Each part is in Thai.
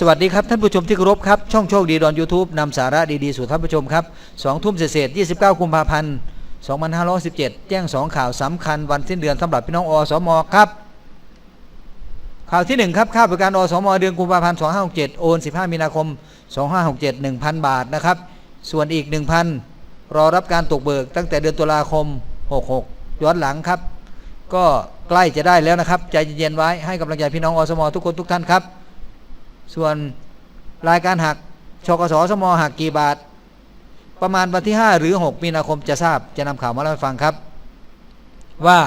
สวัสดีครับ ท่านผู้ชมที่เคารพครับ ช่องโชคดีดอน YouTube นำสาระดีๆ สู่ท่านผู้ชมครับ2ทุ่มเศษๆ29กุมภาพันธ์2517แจ้ง2ข่าวสำคัญวันสิ้นเดือนสำหรับพี่น้องอสมครับ ข่าวที่1ครับค่าบริการอสมเดือนกุมภาพันธ์2567โอน15มีนาคม2567 1,000บาทนะครับ ส่วนอีก1,000รอรับการตกเบิกตั้งแต่เดือนตุลาคม66ย้อนหลังครับ ก็ใกล้จะได้แล้วนะครับใจเย็นๆไว้ให้กำลังใจพี่น้องอสมทุกคนทุกท่านครับ ส่วนรายการหักชกสสมหักกี่บาท ประมาณวันที่ 5 หรือ 6 มีนาคมจะทราบจะนำข่าวมาเล่าให้ฟังครับ ว่า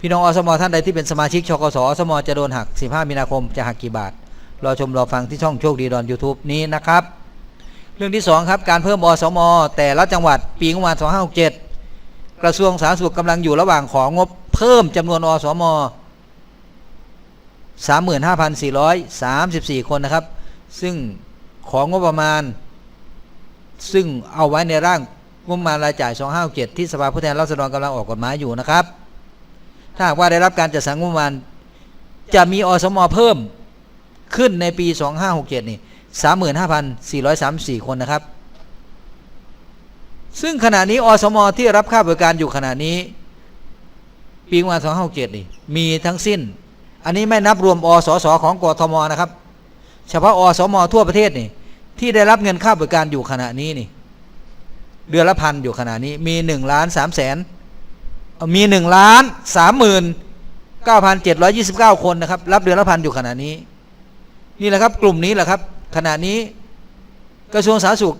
พี่น้องอสมท่านใดที่เป็นสมาชิกชกสสมจะโดนหัก 15 มีนาคมจะหักกี่บาท รอชมรอฟังที่ช่องโชคดีดอน YouTube นี้นะครับ เรื่องที่ 2 ครับ การเพิ่มอสม แต่ละจังหวัดปีงบประมาณ2567 กระทรวงสาธารณสุขกำลังอยู่ระหว่างของงบเพิ่มจำนวนอสม 35,434 คนนะครับ ซึ่งของงบประมาณ ซึ่งเอาไว้ในร่างงบประมาณรายจ่าย 257 ที่สภาผู้แทนราษฎรกำลังออกกฎหมายอยู่นะครับ ถ้าหากว่าได้รับการจัดสรรงบประมาณ จะมีอสมอเพิ่มขึ้นในปี 2567 นี่ 35,434 คนนะครับ ซึ่งขณะนี้อสมอที่รับค่าบริการอยู่ขณะนี้ ปีงบประมาณ 2567นี่ มีทั้งสิ้น อันนี้ไม่นับรวมอสสของกทมนะครับ เฉพาะอสมทั่วประเทศนี่ ที่ได้รับเงินค่าบริการอยู่ขณะนี้นี่ เดือนละพันอยู่ขณะนี้มีหนึ่งล้านสามแสนมีหนึ่งล้านสามหมื่นเก้าพันเจ็ดร้อยยี่สิบเก้าคนนะครับ รับเดือนละพันอยู่ขณะนี้ นี่แหละครับกลุ่มนี้แหละครับ ขณะนี้กระทรวงสาธารณสุข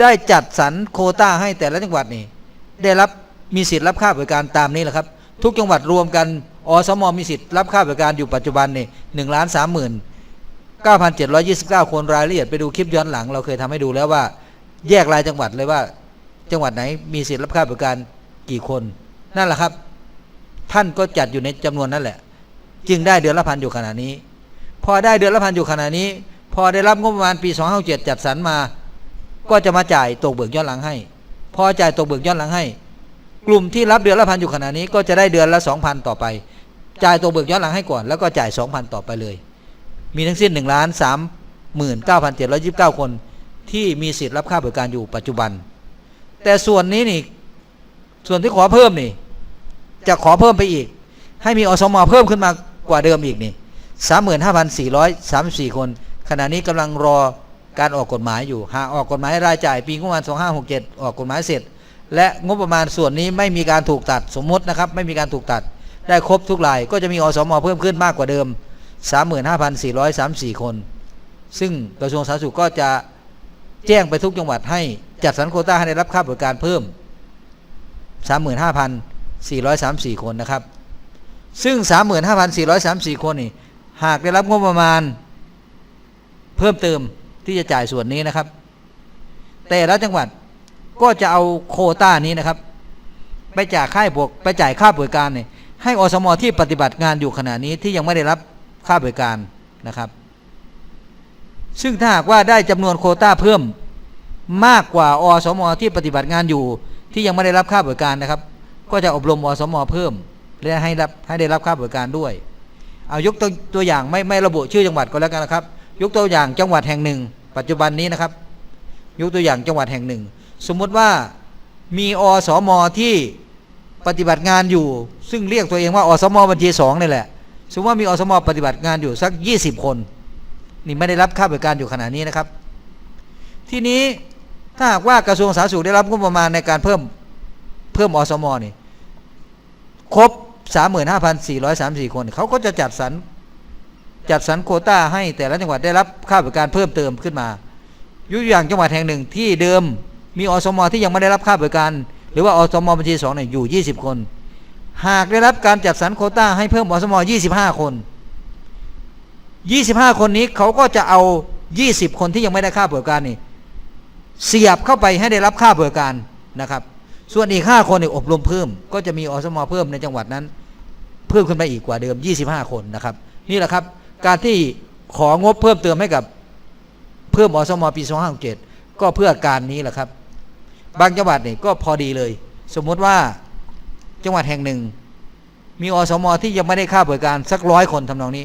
ได้จัดสรรโคต้าให้แต่ละจังหวัดนี่ได้รับมีสิทธิ์รับค่าบริการตามนี้แหละครับ ทุกจังหวัดรวมกัน อสมมีสิทธิ์รับค่าบริการอยู่ปัจจุบันนี่หนึ่งล้านสามหมื่นเก้าพันเจ็ดร้อยยี่สิบเก้าคนรายละเอียดไปดูคลิปย้อนหลัง เราเคยทำให้ดูแล้วว่า แยกรายจังหวัดเลยว่า จังหวัดไหนมีสิทธิ์รับค่าบริการกี่คน นั่นแหละครับ ท่านก็จัดอยู่ในจำนวนนั่นแหละ จึงได้เดือนละพันอยู่ขณะนี้ พอได้เดือนละพันอยู่ขณะนี้ พอได้รับงบประมาณปี2 5 7จัดสรรมา ก็จะมาจ่ายตกเบิกย้อนหลังให้ พอจ่ายตกเบิกย้อนหลังให้ กลุ่มที่รับเดือนละพันอยู่ขณะนี้ ก็จะได้เดือนละ2,000ต่อไป จ่ายตกเบิกย้อนหลังให้ก่อน แล้วก็จ่าย 2,000 ต่อไปเลย มีทั้งสิ้น1ล้าน3 9 7 2 9คนที่มีสิทธิ์รับค่าบริการอยู่ปัจจุบัน แต่ส่วนนี้นี่ ส่วนที่ขอเพิ่มนี่ จะขอเพิ่มไปอีก ให้มีอสมเพิ่มขึ้นมากว่าเดิมอีกนี่สามหมื่นห้าพันสี่ร้อยสามสี่คน ขณะนี้กำลังรอการออกกฎหมายอยู่ หากออกกฎหมายรายจ่ายปีงบประมาณสองห้าหกเจ็ดออกกฎหมายเสร็จ และงบประมาณส่วนนี้ไม่มีการถูกตัดสมมตินะครับ ไม่มีการถูกตัด ได้ครบทุกรายก็จะมีอสมเพิ่มขึ้นมากกว่าเดิมสามหมื่นห้าพันสี่ร้อยสามสี่คน ซึ่งกระทรวงสาธารณสุขก็จะแจ้งไปทุกจังหวัดให้จัดสรรโควต้าให้ได้รับค่าบริการเพิ่มสามหมื่นห้าพัน434 คนนะครับ ซึ่ง 35,434 คนนี่หากได้รับงบประมาณ เพิ่มเติมที่จะจ่ายส่วนนี้นะครับ แต่ละจังหวัดก็จะเอาโควต้านี้นะครับ ไปจ่ายค่าบวกไปจ่ายค่าบริการเนี่ย ให้อสมอที่ปฏิบัติงานอยู่ขณะนี้ที่ยังไม่ได้รับค่าบริการนะครับ ซึ่งถ้าหากว่าได้จำนวนโคต้าเพิ่มมากกว่าอสมอที่ปฏิบัติงานอยู่ ที่ยังไม่ได้รับค่าบริการนะครับ ก็จะอบรมอสมอเพิ่มและให้รับให้ได้รับค่าบริการด้วย เอายกตัวตัวอย่างไม่ไม่ระบุชื่อจังหวัดก็แล้วกันนะครับ ยกตัวอย่างจังหวัดแห่งหนึ่ง ปัจจุบันนี้นะครับ ยกตัวอย่างจังหวัดแห่งหนึ่ง สมมุติว่ามีอสมอที่ ปฏิบัติงานอยู่ ซึ่งเรียกตัวเองว่าอสมบัญชีสองนี่แหละ สมมติว่ามีอสมปฏิบัติงานอยู่สัก 20 คน นี่ไม่ได้รับค่าบริการอยู่ขณะนี้นะครับ ทีนี้ถ้าหากว่ากระทรวงสาธารณสุขได้รับงบประมาณในการเพิ่มเพิ่มอสมนี่ครบ 35,434 คน เขาก็จะจัดสรรจัดสรรโคต้าให้แต่ละจังหวัดได้รับค่าบริการเพิ่มเติมขึ้นมายกตัวอย่างจังหวัดแห่งหนึ่งที่เดิมมีอสมที่ยังไม่ได้รับค่าบริการ รือว่าอสมบัญชีสองเนี่ยอยู่ 20 คน หากได้รับการจัดสรรโคต้าให้เพิ่มอสม25 คน 25 คนนี้เขาก็จะเอา 20 คนที่ยังไม่ได้ค่าบริการนี่เสียบเข้าไปให้ได้รับค่าบริการนะครับ ส่วนอีก 5 คนเนี่ยอบรมเพิ่ม ก็จะมีอสมเพิ่มในจังหวัดนั้น เพิ่มขึ้นไปอีกกว่าเดิม 25 คนนะครับ นี่แหละครับ การที่ของบเพิ่มเติมให้กับเพิ่มอสมปี2567ก็เพื่อการนี้แหละครับ บางจังหวัดเนี่ยก็พอดีเลย สมมติว่าจังหวัดแห่งหนึ่ง มีอสมที่ยังไม่ได้ค่าบริการสักร้อยคนทำนองนี้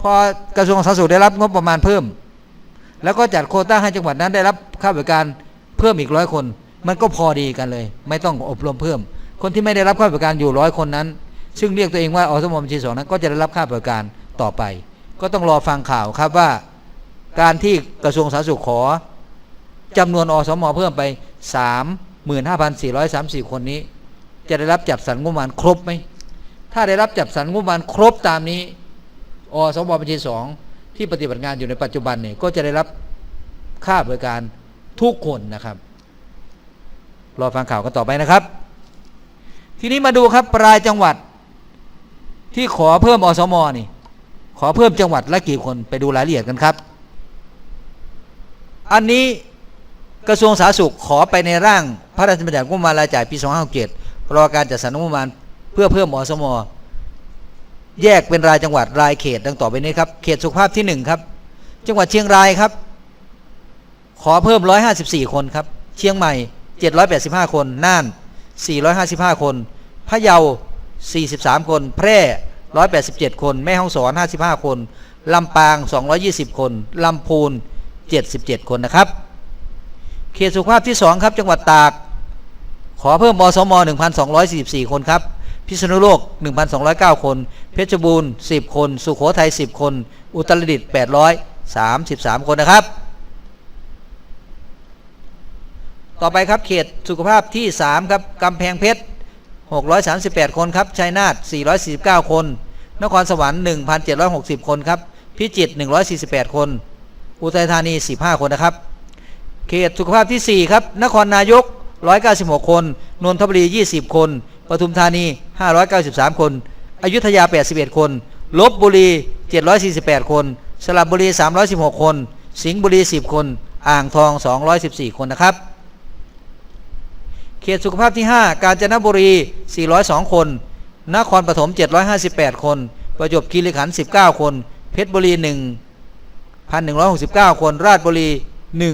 พอกระทรวงสาธารณสุขได้รับงบประมาณเพิ่ม แล้วก็จัดโคต้าให้จังหวัดนั้นได้รับค่าบริการเพิ่มอีกร้อยคน มันก็พอดีกันเลย ไม่ต้องอบรมเพิ่ม คนที่ไม่ได้รับค่าบริการอยู่ร้อยคนนั้น ซึ่งเรียกตัวเองว่าอสมบัญชีสองนั้น ก็จะได้รับค่าบริการต่อไป ก็ต้องรอฟังข่าวครับว่า การที่กระทรวงสาธารณสุขขอจำนวนอสมเพิ่มไป 35,434 คนนี้ จะได้รับจัดสรรงบประมาณครบไหม ถ้าได้รับจัดสรรงบประมาณครบตามนี้อสมบัญชีสองที่ปฏิบัติงานอยู่ในปัจจุบันเนี่ยก็จะได้รับค่าบริการทุกคนนะครับ รอฟังข่าวกันต่อไปนะครับ ทีนี้มาดูครับปลายจังหวัดที่ขอเพิ่มอสมนี่ ขอเพิ่มจังหวัดละกี่คนไปดูรายละเอียดกันครับ อันนี้ กระทรวงสาธารณสุขขอไปในร่างพระราชบัญญัติงบประมาณรายจ่ายปี2567รอการจัดสรรงบประมาณเพื่อเพิ่มอสมอแยกเป็นรายจังหวัดรายเขตดังต่อไปนี้ครับ เขตสุขภาพที่ 1 ครับ จังหวัดเชียงรายครับ ขอเพิ่ม 154 คนครับ เชียงใหม่ 785 คน น่าน 455 คน พะเยา 43 คน แพร่ 187 คน แม่ฮ่องสอน 55 คน ลำปาง 220 คน ลำพูน 77 คนนะครับ เขตสุขภาพที่ 2 ครับ จังหวัดตาก ขอเพิ่มบสม 1,244 คนครับ พิษณุโลก 1,209 คน เพชรบูรณ์ 10 คน สุโขทัย 10 คน อุตรดิตถ์833 คนนะครับ ต่อไปครับเขตสุขภาพที่ 3 ครับ กำแพงเพชร 638 คนครับ ชัยนาท 449 คน นครสวรรค์ 1,760 คนครับ พิจิตร 148 คน อุทัยธานี 15 คนนะครับ เขตสุขภาพที่ 4 ครับ นครนายก 196 คน นนทบุรี 20 คน ปทุมธานี 593 คน อยุธยา 81 คน ลบบุรี 748 คน สระบุรี 316 คน สิงห์บุรี 10 คน อ่างทอง 214 คนนะครับ เขตสุขภาพที่ 5 กาญจนบุรี 402 คน นครปฐม 758 คน ประจวบคีรีขันธ์ 19 คน เพชรบุรี 1,169 คน ราชบุรี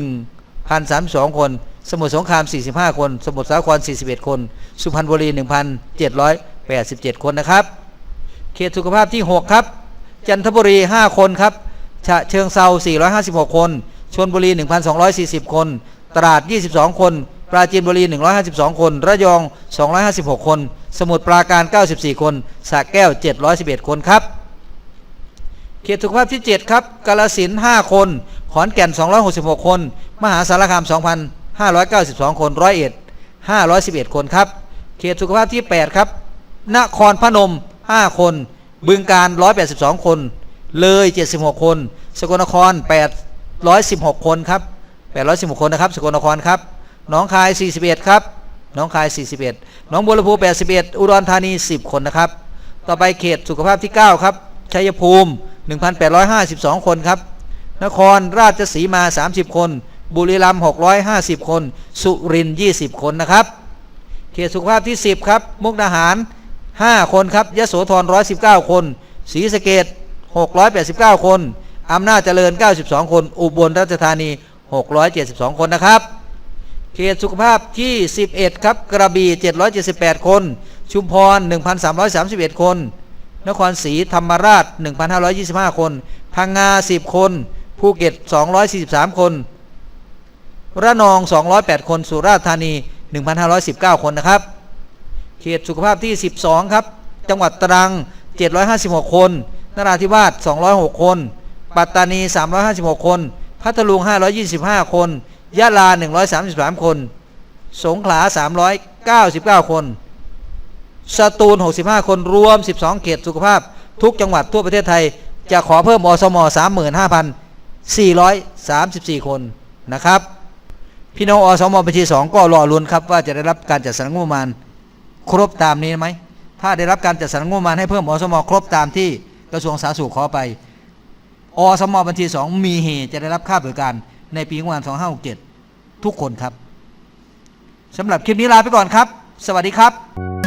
1 1,032คน สมุทรสงคราม 45 คน สมุทรสาคร 41 คน สุพรรณบุรี 1,787 คนนะครับ เขตสุขภาพที่ 6 ครับ จันทบุรี 5 คนครับ ฉะเชิงเซา456 คนชนบุรี 1,240 คน ตราด 22 คน ปราจีนบุรี 152 คน ระยอง 256 คน สมุทรปราการ 94 คนสระแก้ว 711 คนครับ เขตสุขภาพที่ 7 ครับ กาลสิน 5 คน ขอนแก่น 266 คน มหาสารคาม 2,592 คนร้อยเอ็ด511 คนครับ เขตสุขภาพที่ 8 ครับ นครพนม 5 คน บึงการ 182 คน เลย 76 คน สกลนคร 816 คนครับ 816 คนนะครับ สกลนครครับ หนองคาย 41 ครับ หนองคาย 41 หนองบัวลำพู 81 อุดรธานี 10 คนนะครับ ต่อไปเขตสุขภาพที่ 9 ครับ ชัยภูมิ 1,852 คนครับ นครราชสีมา 30 คน บุรีรัมย์650 คน สุรินทร์20 คนนะครับ เขตสุขภาพที่ 10 ครับ มุกดาหาร 5 คนครับยโสธร119 คนศรีสะเกด689 คน อำนาจเจริญ 92 คน อุบลราชธานี 672 คนนะครับ เขตสุขภาพที่ 11 ครับ กระบี่ 778 คน ชุมพร 1,331 คน นครศรีธรรมราช 1,525 คน พังงา 10 คน ภูเก็ต 243 คน ระนอง 208 คน สุราษฎร์ธานี 1,519 คนนะครับ เขตสุขภาพที่ 12 ครับ จังหวัดตรัง 756 คน นราธิวาส 206 คน ปัตตานี 356 คน พัทลุง 525 คน ยะลา 133 คน สงขลา 399 คน สตูล 65 คน รวม 12 เขตสุขภาพทุกจังหวัดทั่วประเทศไทยจะขอเพิ่มอสม 35,000 434 คนนะครับ พี่น้องอสมบัญชี2ก็รอลุ้นครับว่าจะได้รับการจัดสรรงบประมาณครบตามนี้ไหมถ้าได้รับการจัดสรรงบประมาณให้เพิ่มอสมครบตามที่กระทรวงสาธารณสุขขอไป อสมบัญชี2มีเหตุจะได้รับค่าบริการในปีงบประมาณ2567 ทุกคนครับสำหรับคลิปนี้ลาไปก่อนครับ สวัสดีครับ